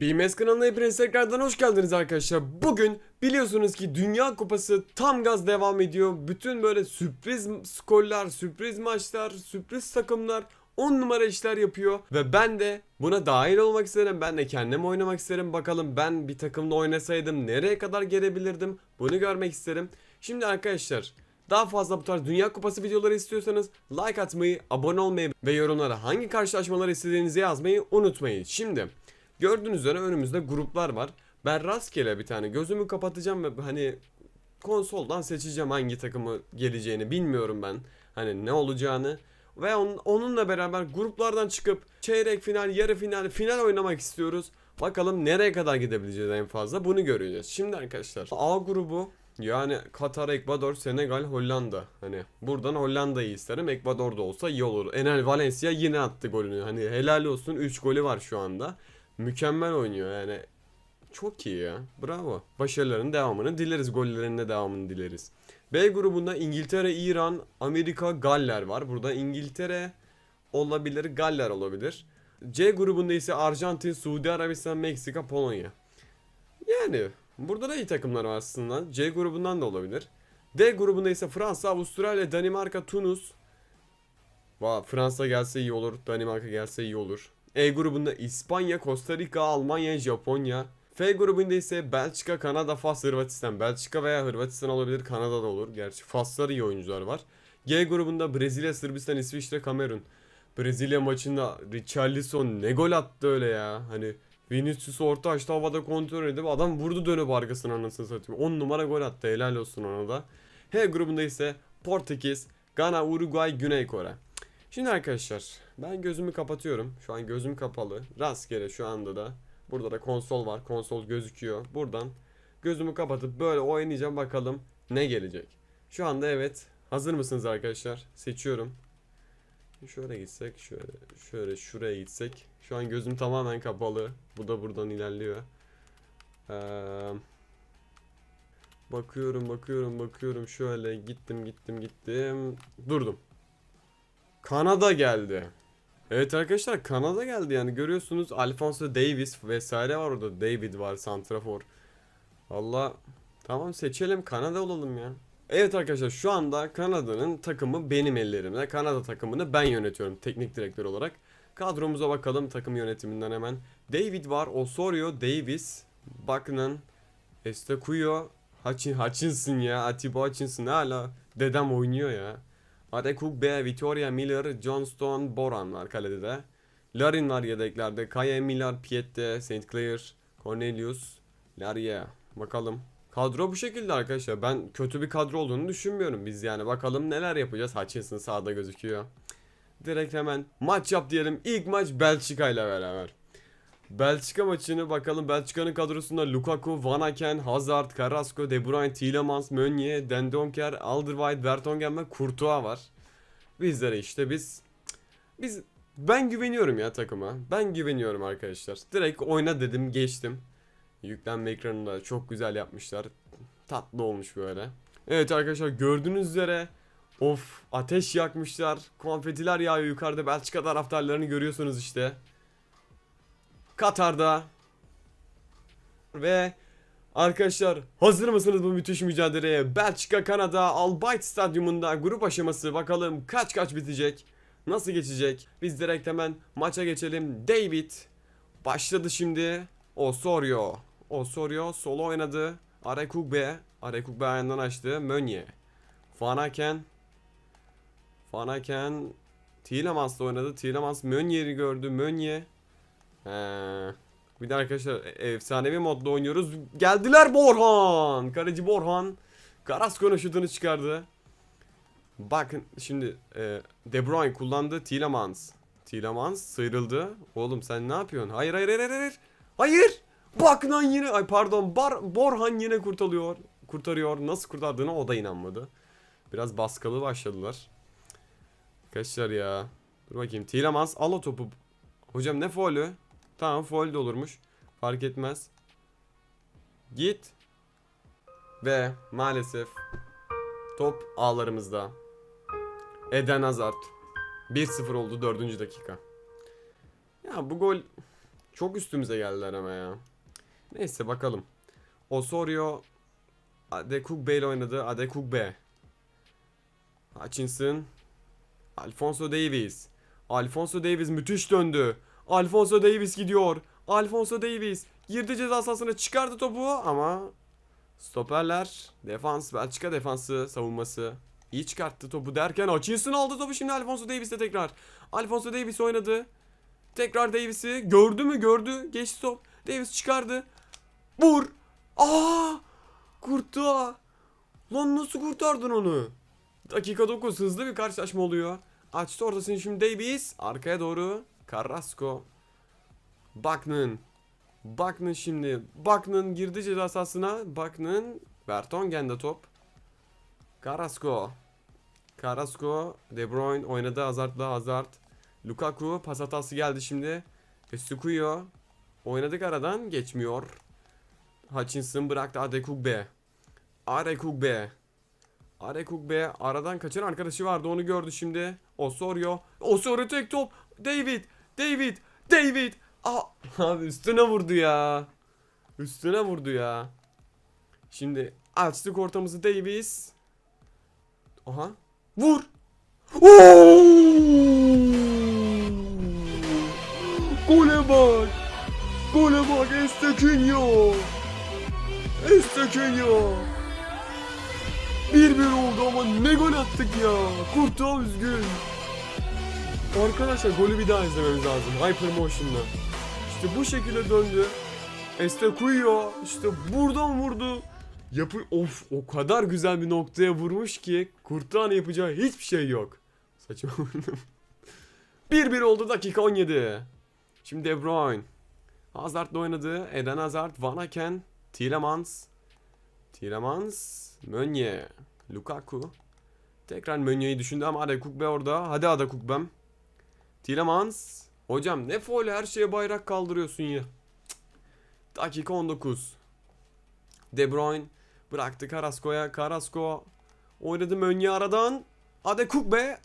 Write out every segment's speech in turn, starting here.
BMS kanalına hepiniz tekrardan hoş geldiniz arkadaşlar. Bugün biliyorsunuz ki Dünya Kupası tam gaz devam ediyor. Bütün böyle sürpriz skorlar, sürpriz maçlar, sürpriz takımlar 10 numara işler yapıyor. Ve ben de buna dahil olmak isterim. Ben de kendim oynamak isterim. Bakalım ben bir takımda oynasaydım nereye kadar gelebilirdim. Bunu görmek isterim. Şimdi arkadaşlar daha fazla bu tarz Dünya Kupası videoları istiyorsanız like atmayı, abone olmayı ve yorumlara hangi karşılaşmaları istediğinizi yazmayı unutmayın. Şimdi gördüğünüz üzere önümüzde gruplar var. Ben rastgele bir tane gözümü kapatacağım ve hani konsoldan seçeceğim hangi takımı geleceğini bilmiyorum ben. Hani ne olacağını. Ve on- onunla beraber gruplardan çıkıp çeyrek final, yarı final, final oynamak istiyoruz. Bakalım nereye kadar gidebileceğiz en fazla bunu göreceğiz. Şimdi arkadaşlar A grubu yani Katar, Ekvador, Senegal, Hollanda. Hani buradan Hollanda'yı isterim. Ekvador'da olsa iyi olur. Enel Valencia yine attı golünü. Hani helal olsun 3 golü var şu anda. Mükemmel oynuyor yani. Çok iyi ya. Bravo. Başarılarının devamını dileriz. Gollerinin de devamını dileriz. B grubunda İngiltere, İran, Amerika, Galler var. Burada İngiltere olabilir, Galler olabilir. C grubunda ise Arjantin, Suudi Arabistan, Meksika, Polonya. Yani burada da iyi takımlar var aslında. C grubundan da olabilir. D grubunda ise Fransa, Avustralya, Danimarka, Tunus. Va Fransa gelse iyi olur. Danimarka gelse iyi olur. E grubunda İspanya, Costa Rica, Almanya, Japonya. F grubunda ise Belçika, Kanada, Fas, Hırvatistan. Belçika veya Hırvatistan olabilir. Kanada da olur. Gerçi Faslar iyi oyuncular var. G grubunda Brezilya, Sırbistan, İsviçre, Kamerun. Brezilya maçında Richarlison ne gol attı öyle ya. Hani Vinicius orta açtı havada kontrol edip adam vurdu dönüp arkasına anasını satayım. 10 numara gol attı helal olsun ona da. H grubunda ise Portekiz, Gana, Uruguay, Güney Kore. Şimdi arkadaşlar ben gözümü kapatıyorum. Şu an gözüm kapalı. Rastgele şu anda da. Burada da konsol var. Konsol gözüküyor. Buradan gözümü kapatıp böyle oynayacağım bakalım ne gelecek. Şu anda evet. Hazır mısınız arkadaşlar? Seçiyorum. Şöyle gitsek, şöyle, şöyle şuraya gitsek. Şu an gözüm tamamen kapalı. Bu da buradan ilerliyor. Ee, bakıyorum, bakıyorum, bakıyorum. Şöyle gittim, gittim, gittim. Durdum. Kanada geldi. Evet arkadaşlar Kanada geldi yani görüyorsunuz Alfonso Davis vesaire var orada. David var, Santrafor. Valla tamam seçelim Kanada olalım ya. Evet arkadaşlar şu anda Kanada'nın takımı benim ellerimde. Kanada takımını ben yönetiyorum teknik direktör olarak. Kadromuza bakalım takım yönetiminden hemen. David var, Osorio, Davis, Bucknan, Hutchin, Hutchinson ya, Atiba Hutchinson hala dedem oynuyor ya. Adekuk B, Victoria Miller, Johnston, Boran var kalede de. Larin var yedeklerde. Kaya Miller, Piette, St. Clair, Cornelius, Laria. Bakalım. Kadro bu şekilde arkadaşlar. Ben kötü bir kadro olduğunu düşünmüyorum. Biz yani bakalım neler yapacağız. Hutchinson sağda gözüküyor. Direkt hemen maç yap diyelim. İlk maç Belçika ile beraber. Belçika maçını bakalım Belçika'nın kadrosunda Lukaku, Van Aken, Hazard, Carrasco, De Bruyne, Tielemans, Meunier, Dendonker, Alderweireld, Vertonghen ve Courtois var. Bizlere işte biz biz ben güveniyorum ya takıma. Ben güveniyorum arkadaşlar. Direkt oyna dedim geçtim. Yüklenme ekranını da çok güzel yapmışlar. Tatlı olmuş böyle. Evet arkadaşlar gördüğünüz üzere of ateş yakmışlar. Konfetiler yağıyor yukarıda. Belçika taraftarlarını görüyorsunuz işte. Katar'da ve arkadaşlar hazır mısınız bu müthiş mücadeleye? Belçika Kanada Albayt Stadyumunda grup aşaması bakalım kaç kaç bitecek? Nasıl geçecek? Biz direkt hemen maça geçelim. David başladı şimdi. Osorio. Osorio solo oynadı. Arekugbe. Arekugbe ayağından açtı. Meunier. Fanaken. Fanaken Tielemans da oynadı. Tielemans Meunier'i gördü. Meunier. He. Bir de arkadaşlar e- efsanevi modda oynuyoruz. Geldiler Borhan. Kaleci Borhan. Carrasco'nun şutunu çıkardı. Bakın şimdi e, De Bruyne kullandı. Tielemans. Tielemans sıyrıldı. Oğlum sen ne yapıyorsun? Hayır hayır hayır hayır. Hayır. Bak lan yine ay pardon Bar, Borhan yine kurtarıyor. Kurtarıyor. Nasıl kurtardığına o da inanmadı. Biraz baskılı başladılar. Arkadaşlar ya. Dur bakayım. Tielemans al o topu. Hocam ne faulü? Tamam foul de olurmuş. Fark etmez. Git. Ve maalesef top ağlarımızda. Eden Hazard. 1-0 oldu 4. dakika. Ya bu gol Çok üstümüze geldiler ama ya. Neyse bakalım. Osorio Adekugbe ile oynadı. Adekugbe. Hutchinson. Alfonso Davies. Alfonso Davies müthiş döndü. Alfonso Davies gidiyor. Alfonso Davies girdi ceza sahasına çıkardı topu ama stoperler defans Belçika defansı savunması iyi çıkarttı topu derken Hutchinson aldı topu şimdi Alfonso Davies'e tekrar. Alfonso Davies oynadı. Tekrar Davies'i gördü mü gördü geçti top. Davies çıkardı. Vur. Aa! Kurtuğa. Lan nasıl kurtardın onu? Dakika 9 hızlı bir karşılaşma oluyor. Açtı ortasını şimdi Davies. Arkaya doğru Carrasco. Baknın. Baknın şimdi. Baknın girdi ceza sahasına. Baknın. Vertonghen'de top. Carrasco. Carrasco. De Bruyne oynadı. Hazard'la Hazard. Lukaku pas hatası geldi şimdi. Estukuyo. Oynadık aradan geçmiyor. Hutchinson bıraktı Adekugbe. Adekugbe. Adekugbe aradan kaçan arkadaşı vardı onu gördü şimdi. Osorio. Osorio tek top. David. David. David. Aa, abi üstüne vurdu ya. Üstüne vurdu ya. Şimdi açtık ortamızı Davis. Aha. Vur. Oo! Gole bak. Gole bak Estekinho. Estekinho. 1-1 oldu ama ne gol attık ya. Kurtuğa üzgün. Arkadaşlar golü bir daha izlememiz lazım. Hyper Motion'la. İşte bu şekilde döndü. Estequio işte buradan vurdu. Yapı of o kadar güzel bir noktaya vurmuş ki Kurtağın yapacağı hiçbir şey yok. Saçma vurdum. 1-1 oldu dakika 17. Şimdi De Bruyne. Hazard'la oynadı. Eden Hazard, Van Aken, Tielemans. Tielemans, Meunier, Lukaku. Tekrar Meunier'i düşündü ama Adekugbe orada. Hadi Adekugbe'm. Tielemans. Hocam ne foul her şeye bayrak kaldırıyorsun ya. Cık. Dakika 19. De Bruyne bıraktı Carrasco'ya. Carrasco oynadı Meunier aradan. Adekugbe.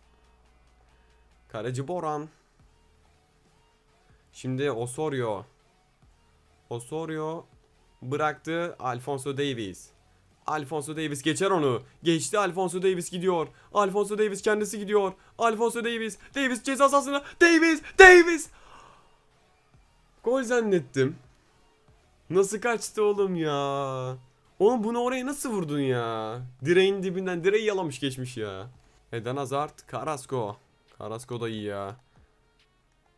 Kaleci Boran. Şimdi Osorio. Osorio bıraktı Alfonso Davies. Alfonso Davies geçer onu. Geçti Alfonso Davies gidiyor. Alfonso Davies kendisi gidiyor. Alfonso Davies. Davies ceza sahasına. Davies. Davies. Gol zannettim. Nasıl kaçtı oğlum ya? Oğlum bunu oraya nasıl vurdun ya? Direğin dibinden direği yalamış geçmiş ya. Eden Hazard, Carrasco. Carrasco da iyi ya.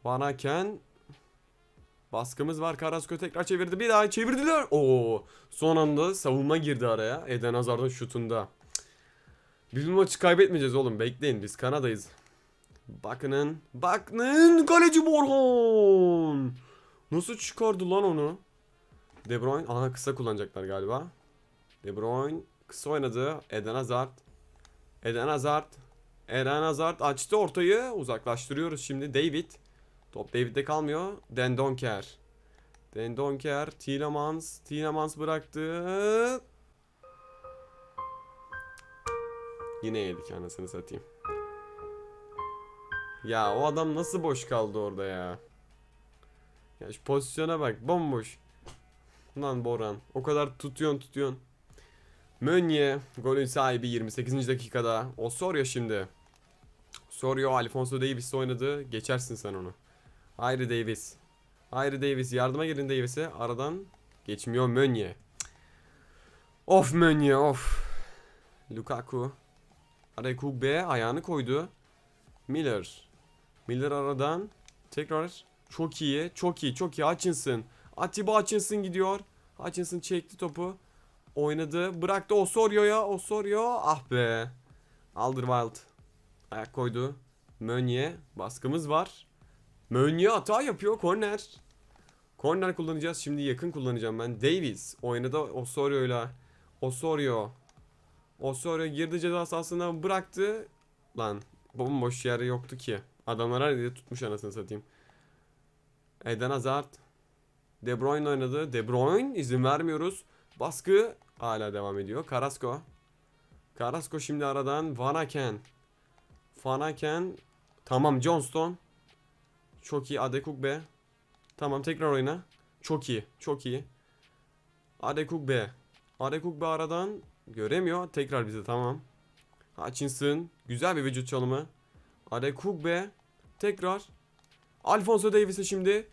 Van Aken. Baskımız var. Carrasco tekrar çevirdi. Bir daha çevirdiler. Oo. Son anda savunma girdi araya. Eden Hazard'ın şutunda. Biz bu maçı kaybetmeyeceğiz oğlum. Bekleyin biz Kanada'yız. Bakının. Bakının. Kaleci Borhon. Nasıl çıkardı lan onu? De Bruyne. Aha kısa kullanacaklar galiba. De Bruyne. Kısa oynadı. Eden Hazard. Eden Hazard. Eden Hazard açtı ortayı. Uzaklaştırıyoruz şimdi. David. Top David'de kalmıyor. Den Donker. Den Donker. Tielemans. Tielemans bıraktı. Yine yedik anasını satayım. Ya o adam nasıl boş kaldı orada ya. Ya şu pozisyona bak bomboş. Lan Boran o kadar tutuyorsun tutuyorsun. Meunier golün sahibi 28. dakikada. O soruyor şimdi. Soruyor Alfonso Davis oynadı. Geçersin sen onu. Hayri Davis. Hayri Davis yardıma girin Davis'e. Aradan geçmiyor Meunier. Of Meunier of. Lukaku. Arekugbe ayağını koydu. Miller. Miller aradan tekrar çok iyi, çok iyi, çok iyi. Hutchinson. Atiba Hutchinson gidiyor. Hutchinson çekti topu. Oynadı. Bıraktı Osorio'ya. Osorio. Ah be. Alderweireld. Ayak koydu. Meunier. Baskımız var. Meunier hata yapıyor. Korner. Korner kullanacağız. Şimdi yakın kullanacağım ben. Davies. Oynadı Osorio'yla. Osorio. Osorio girdi ceza sahasına bıraktı. Lan bomboş yer yoktu ki. Adamlar her yeri tutmuş anasını satayım. Eden Hazard. De Bruyne oynadı. De Bruyne izin vermiyoruz. Baskı hala devam ediyor. Carrasco. Carrasco şimdi aradan Van Aken. Van Aken. Tamam Johnston. Çok iyi Adekugbe. Tamam tekrar oyna. Çok iyi. Çok iyi. Adekugbe. Adekugbe aradan göremiyor. Tekrar bize tamam. Hutchinson. Güzel bir vücut çalımı. Adekugbe. Tekrar. Alfonso Davis'e şimdi.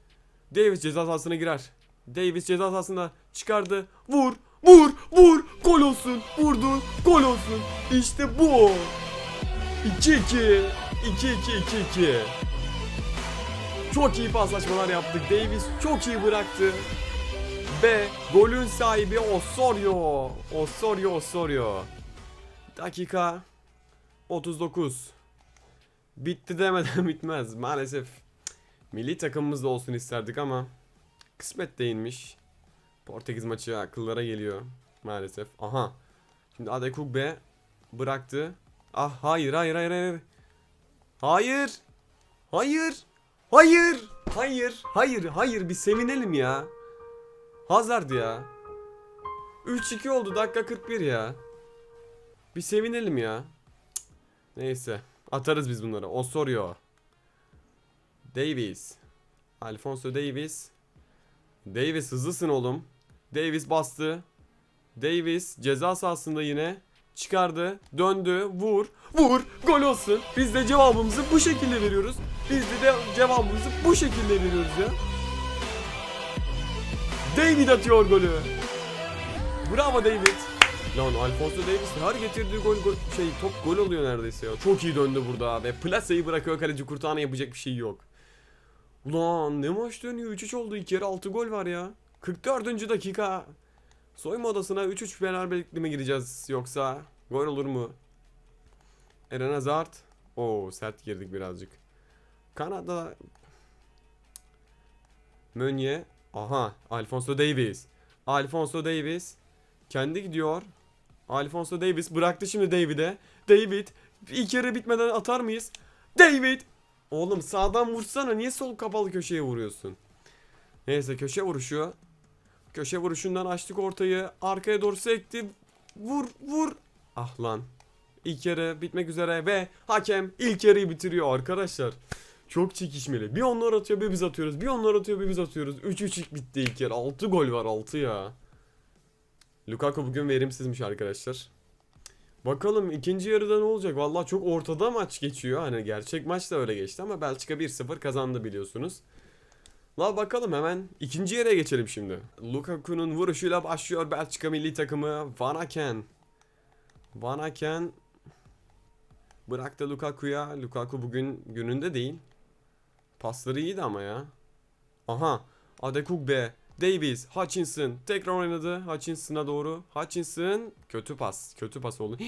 Davis ceza sahasına girer. Davis ceza sahasında çıkardı. Vur. Vur. Vur. Gol olsun. Vurdu. Gol olsun. İşte bu. 2-2. 2-2-2-2. Çok iyi paslaşmalar yaptık. Davis çok iyi bıraktı. Ve golün sahibi Osorio. Osorio Osorio. Dakika 39. Bitti demeden bitmez maalesef. Milli takımımız da olsun isterdik ama kısmet değilmiş. Portekiz maçı akıllara geliyor maalesef. Aha. Şimdi Adekugbe bıraktı. Ah hayır hayır hayır hayır. Hayır. Hayır. Hayır. Hayır. Hayır. Hayır. Bir sevinelim ya. Hazard ya. 3-2 oldu. Dakika 41 ya. Bir sevinelim ya. Neyse. Atarız biz bunları. Osorio. Davis. Alfonso Davis. Davis hızlısın oğlum. Davis bastı. Davis ceza sahasında yine çıkardı, döndü, vur, vur, gol olsun. Biz de cevabımızı bu şekilde veriyoruz. Biz de, cevabımızı bu şekilde veriyoruz ya. David atıyor golü. Bravo David. Lan Alfonso Davis her getirdiği gol, gol şey top gol oluyor neredeyse ya. Çok iyi döndü burada ve plaseyi bırakıyor kaleci Kurtan'a yapacak bir şey yok. Ulan ne maç dönüyor 3-3 oldu ilk yarı 6 gol var ya. 44. dakika. Soyunma odasına 3-3 beraberlikle mi gireceğiz yoksa gol olur mu? Eren Hazard. Oo sert girdik birazcık. Kanada Mönye. Aha Alfonso Davis. Alfonso Davis kendi gidiyor. Alfonso Davis bıraktı şimdi David'e. David ilk yarı bitmeden atar mıyız? David Oğlum sağdan vursana niye sol kapalı köşeye vuruyorsun? Neyse köşe vuruşu. Köşe vuruşundan açtık ortayı. Arkaya doğru sekti. Vur vur. Ah lan. İlk yarı bitmek üzere ve hakem ilk yarıyı bitiriyor arkadaşlar. Çok çekişmeli. Bir onlar atıyor bir biz atıyoruz. Bir onlar atıyor bir biz atıyoruz. 3-3 bitti ilk yarı. 6 gol var 6 ya. Lukaku bugün verimsizmiş arkadaşlar. Bakalım ikinci yarıda ne olacak? Vallahi çok ortada maç geçiyor. Hani gerçek maç da öyle geçti ama Belçika 1-0 kazandı biliyorsunuz. La bakalım hemen ikinci yere geçelim şimdi. Lukaku'nun vuruşuyla başlıyor Belçika milli takımı. Van Aken. Van Aken bıraktı Lukaku'ya. Lukaku bugün gününde değil. Pasları iyiydi ama ya. Aha. Adekugbe. Davis. Hutchinson. Tekrar oynadı. Hutchinson'a doğru. Hutchinson. Kötü pas. Kötü pas oldu.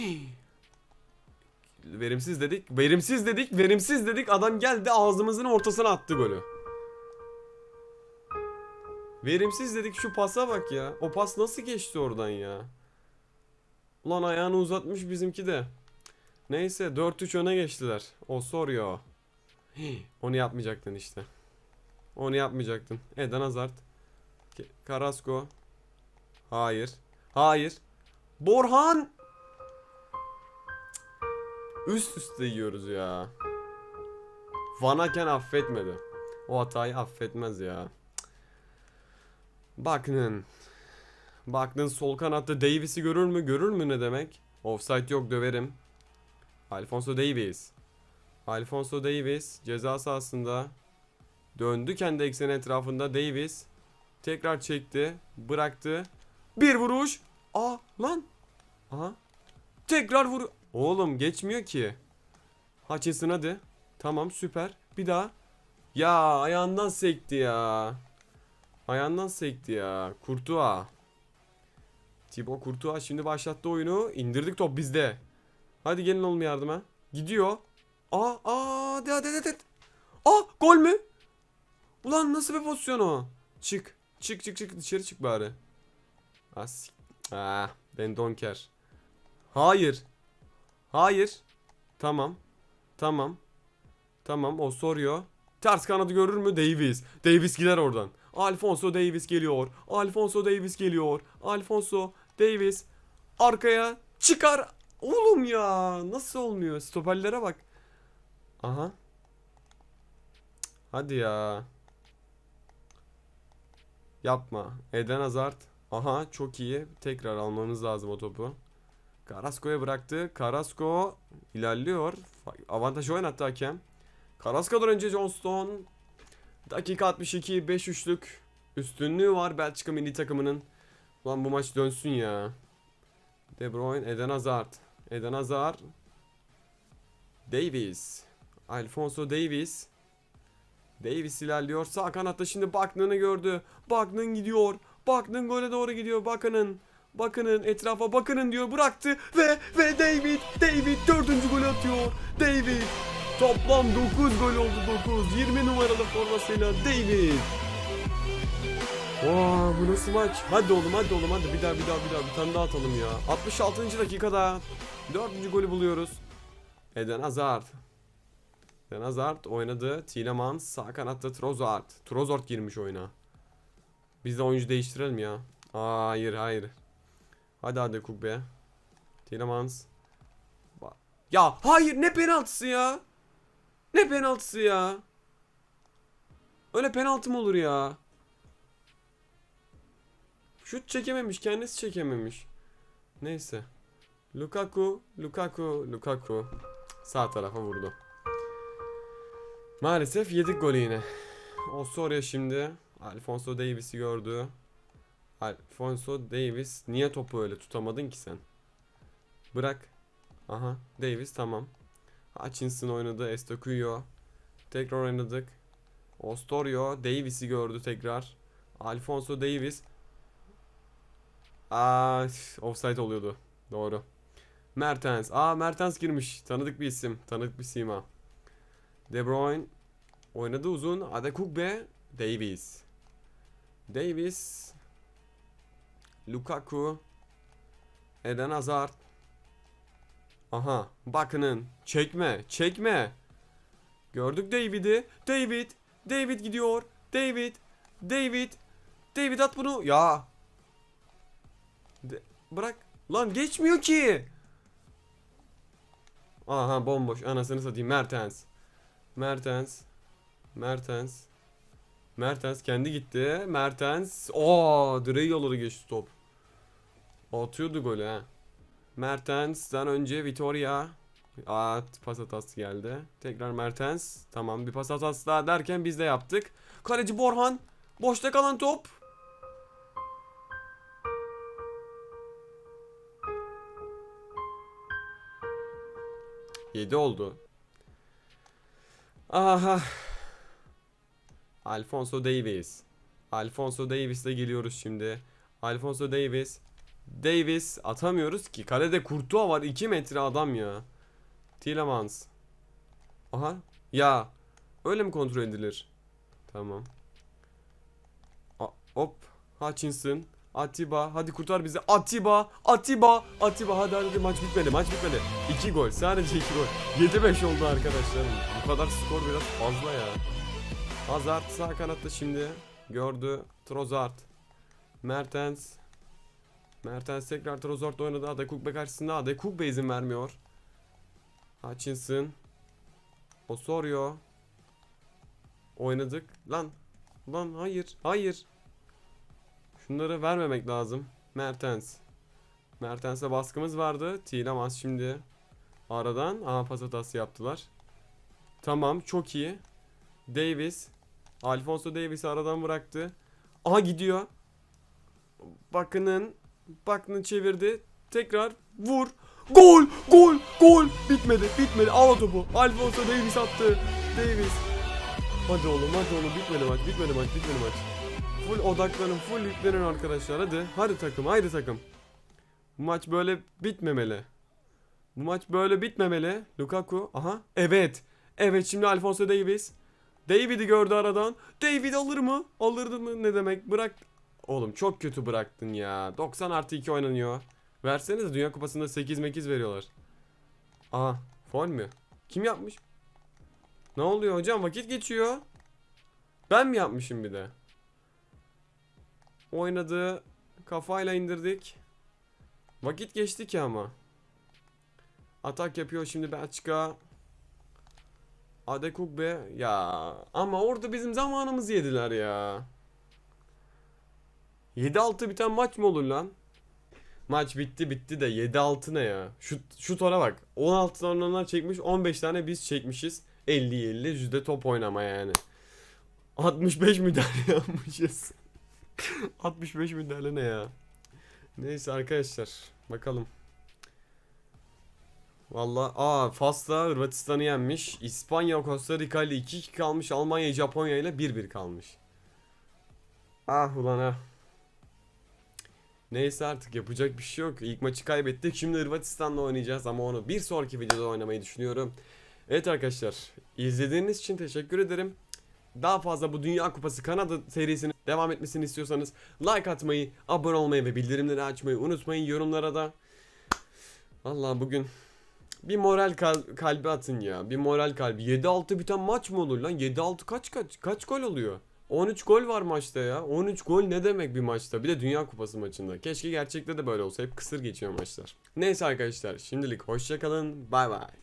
verimsiz dedik. Verimsiz dedik. Verimsiz dedik. Adam geldi ağzımızın ortasına attı golü. Verimsiz dedik şu pasa bak ya. O pas nasıl geçti oradan ya? Ulan ayağını uzatmış bizimki de. Neyse 4-3 öne geçtiler. Osorio. Onu yapmayacaktın işte. Onu yapmayacaktın. Eden Hazard. Carrasco. Hayır. Hayır. Borhan. Üst üste yiyoruz ya. Van Aken affetmedi. O hatayı affetmez ya. Bakın. Bakın sol kanatta Davis'i görür mü? Görür mü ne demek? Offside yok döverim. Alfonso Davis. Alfonso Davis ceza sahasında döndü kendi ekseni etrafında Davis tekrar çekti, bıraktı. Bir vuruş. Aa lan. Aha. Tekrar vur. Oğlum geçmiyor ki. Hutchinson hadi. Tamam süper. Bir daha. Ya ayağından sekti ya. Ayağından sekti ya. Kurtuğa. Thibaut Courtois şimdi başlattı oyunu. İndirdik top bizde. Hadi gelin oğlum yardıma. Gidiyor. Aa aa hadi hadi hadi. hadi. Aa gol mü? Ulan nasıl bir pozisyon o? Çık. Çık çık çık dışarı çık bari. As. Ah ben donker. Hayır. Hayır. Tamam. Tamam. Tamam o soruyor. Ters kanadı görür mü? Davis. Davis gider oradan. Alfonso Davis geliyor. Alfonso Davis geliyor. Alfonso Davis arkaya çıkar. Oğlum ya nasıl olmuyor? Stoperlere bak. Aha. Hadi ya. Yapma. Eden Hazard. Aha çok iyi. Tekrar almamız lazım o topu. Carrasco'ya bıraktı. Carrasco ilerliyor. Avantaj oynattı hakem. Carrasco'dan önce Johnston. Dakika 62 5 üçlük üstünlüğü var Belçika milli takımının. Ulan bu maç dönsün ya. De Bruyne, Eden Hazard. Eden Hazard. Davis. Alfonso Davis. Davis ilerliyor. Sağ kanatta şimdi Baknın'ı gördü. Baknın gidiyor. Baknın gole doğru gidiyor. Bakının. Bakının etrafa bakının diyor. Bıraktı ve ve David David dördüncü golü atıyor. David toplam 9 gol oldu 9. 20 numaralı formasıyla David. Vaa bu nasıl maç? Hadi oğlum hadi oğlum hadi bir daha bir daha bir daha bir tane daha atalım ya. 66. dakikada 4. golü buluyoruz. Eden Hazard. Hazard oynadı. Tielemans sağ kanatta Trossard. Trossard girmiş oyuna. Biz de oyuncu değiştirelim ya. Hayır hayır. Hadi hadi Kugbe. Tielemans. Ya hayır ne penaltısı ya? Ne penaltısı ya? Öyle penaltı mı olur ya? Şut çekememiş, kendisi çekememiş. Neyse. Lukaku, Lukaku, Lukaku. Sağ tarafa vurdu. Maalesef yedik golü yine. Osorio şimdi Alfonso Davis'i gördü. Alfonso Davis niye topu öyle tutamadın ki sen? Bırak. Aha Davis tamam. Hutchinson oynadı. Estocuyo. Tekrar oynadık. Ostorio Davis'i gördü tekrar. Alfonso Davis. Aa, offside oluyordu. Doğru. Mertens. Aa Mertens girmiş. Tanıdık bir isim. Tanıdık bir sima. De Bruyne oynadı uzun. Adekugbe. Davis. Davis. Lukaku. Eden Hazard. Aha. Bakının. Çekme. Çekme. Gördük David'i. David. David gidiyor. David. David. David at bunu. Ya. De- bırak. Lan geçmiyor ki. Aha bomboş. Anasını satayım. Mertens. Mertens. Mertens. Mertens kendi gitti. Mertens. Oo, direği yolları geçti top. Atıyordu golü ha. Mertens'ten önce Vitoria. At pas hatası geldi. Tekrar Mertens. Tamam bir pas hatası daha derken biz de yaptık. Kaleci Borhan. Boşta kalan top. Yedi oldu. Aha. Alfonso Davis. Alfonso Davis'le geliyoruz şimdi. Alfonso Davis. Davis atamıyoruz ki. Kalede Courtois var. 2 metre adam ya. Tielemans. Aha. Ya. Öyle mi kontrol edilir? Tamam. A hop. Hutchinson. Atiba. Hadi kurtar bizi. Atiba. Atiba. Atiba. Hadi hadi maç bitmedi. Maç bitmedi. 2 gol. Sadece 2 gol. 7-5 oldu arkadaşlar. Bu kadar skor biraz fazla ya. Hazard sağ kanatta şimdi. Gördü. Trossard. Mertens. Mertens tekrar Trossard oynadı. Adekugbe karşısında. Adekugbe izin vermiyor. Hutchinson. Osorio. Oynadık. Lan. Lan hayır. Hayır. Şunları vermemek lazım. Mertens. Mertens'e baskımız vardı. Tielemans şimdi aradan aha pas hatası yaptılar. Tamam çok iyi. Davis. Alfonso Davis'i aradan bıraktı. Aha gidiyor. Bakının Bakının çevirdi. Tekrar vur. Gol! Gol! Gol! Bitmedi. Bitmedi. Al o topu. Alfonso Davis attı. Davis. Hadi oğlum hadi oğlum bitmedi maç. Bitmedi maç. Bitmedi maç. Full odaklanın. Full yüklenin arkadaşlar. Hadi. Hadi takım. Haydi takım. Bu maç böyle bitmemeli. Bu maç böyle bitmemeli. Lukaku. Aha. Evet. Evet şimdi Alfonso Davis. David'i gördü aradan. David alır mı? Alırdı mı? Ne demek? Bırak. Oğlum çok kötü bıraktın ya. 90 artı 2 oynanıyor. Versenize Dünya Kupası'nda 8 mekiz veriyorlar. Aha. Foul mü? Kim yapmış? Ne oluyor hocam? Vakit geçiyor. Ben mi yapmışım bir de? Oynadı. Kafayla indirdik. Vakit geçti ki ama. Atak yapıyor şimdi Belçika. Adekugbe ya ama orada bizim zamanımızı yediler ya. 7-6 biten maç mı olur lan? Maç bitti bitti de 7-6 ne ya? Şu, şu tora bak. 16 tane onlar çekmiş 15 tane biz çekmişiz. 50-50 yüzde top oynama yani. 65 müdahale yapmışız. 65 müdahale ne ya? Neyse arkadaşlar bakalım. Valla aa Fas'la Hırvatistan'ı yenmiş. İspanya Costa Rica ile 2-2 kalmış. Almanya Japonya ile 1-1 kalmış. Ah ulan ah. Neyse artık yapacak bir şey yok. İlk maçı kaybettik. Şimdi Hırvatistan'la oynayacağız ama onu bir sonraki videoda oynamayı düşünüyorum. Evet arkadaşlar izlediğiniz için teşekkür ederim. Daha fazla bu Dünya Kupası Kanada serisinin devam etmesini istiyorsanız like atmayı, abone olmayı ve bildirimleri açmayı unutmayın yorumlara da. Vallahi bugün bir moral kal- kalbi atın ya. Bir moral kalbi. 7-6 biten maç mı olur lan? 7-6 kaç kaç? Kaç gol oluyor? 13 gol var maçta ya. 13 gol ne demek bir maçta? Bir de Dünya Kupası maçında. Keşke gerçekte de böyle olsa. Hep kısır geçiyor maçlar. Neyse arkadaşlar. Şimdilik hoşçakalın. Bay bay.